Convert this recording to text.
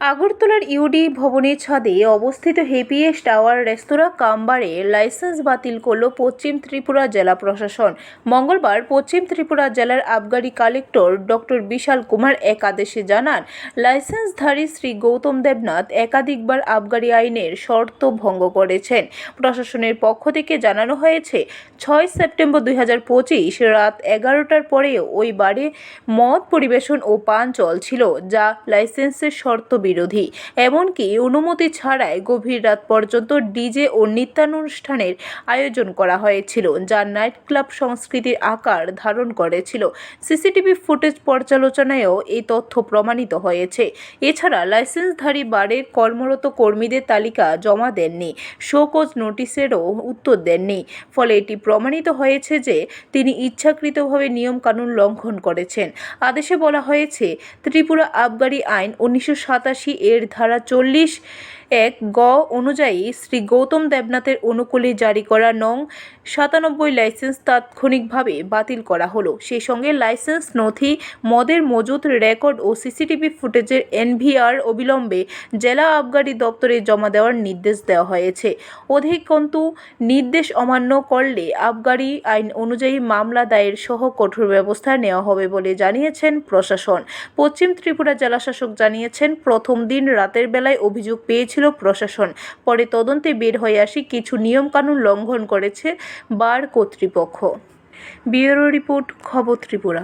আগরতলার ইউডি ভবনের ছাদে অবস্থিত হেপিএস টাওয়ার রেস্তোরাঁ কামবারে লাইসেন্স বাতিল করল পশ্চিম ত্রিপুরা জেলা প্রশাসন। মঙ্গলবার পশ্চিম ত্রিপুরা জেলার আবগারি কালেক্টর ডক্টর বিশাল কুমার এক আদেশে জানান, লাইসেন্সধারী শ্রী গৌতম দেবনাথ একাধিকবার আবগারি আইনের শর্ত ভঙ্গ করেছেন। প্রশাসনের পক্ষ থেকে জানানো হয়েছে, ছয় সেপ্টেম্বর দুই হাজার পঁচিশ রাত এগারোটার পরে ওই বারে মদ পরিবেশন ও পান চলছিল, যা লাইসেন্সের শর্ত বিরোধী। এমনকি অনুমতি ছাড়াই গভীর রাত পর্যন্ত ডিজে ও নৃত্যানুষ্ঠানের আয়োজন করা হয়েছিল, যা নাইট ক্লাব সংস্কৃতির আকার ধারণ করেছিল। সিসিটিভি ফুটেজ পর্যালোচনায়ও এই তথ্য প্রমাণিত হয়েছে। এছাড়া লাইসেন্সধারী বারের কর্মরত কর্মীদের তালিকা জমা দেননি, শোকজ নোটিশেরও উত্তর দেননি। ফলে এটি প্রমাণিত হয়েছে যে তিনি ইচ্ছাকৃতভাবে নিয়মকানুন লঙ্ঘন করেছেন। আদেশে বলা হয়েছে, ত্রিপুরা আবগারি আইন উনিশশো সাতাশ সাতাশি এর ধারা চল্লিশ এক গ অনুযায়ী শ্রী গৌতম দেবনাথের অনুকূলে জারি করা নং সাতানব্বই লাইসেন্স তাৎক্ষণিকভাবে বাতিল করা হলো। সেই সঙ্গে লাইসেন্স নথি, মদের মজুত রেকর্ড ও সিসিটিভি ফুটেজের এনভিআর অবিলম্বে জেলা আবগারি দপ্তরে জমা দেওয়ার নির্দেশ দেওয়া হয়েছে। অধিকন্তু নির্দেশ অমান্য করলে আবগারি আইন অনুযায়ী মামলা দায়ের সহ কঠোর ব্যবস্থা নেওয়া হবে বলে জানিয়েছেন প্রশাসন। পশ্চিম ত্রিপুরা জেলাশাসক জানিয়েছেন, প্রথম দিন রাতের বেলায় অভিযোগ পেয়েছিল প্রশাসন। পরে তদন্তে বের হয়ে আসি কিছু নিয়মকানুন লঙ্ঘন করেছে বার কর্তৃপক্ষ। ব্যুরো রিপোর্ট, খবর ত্রিপুরা।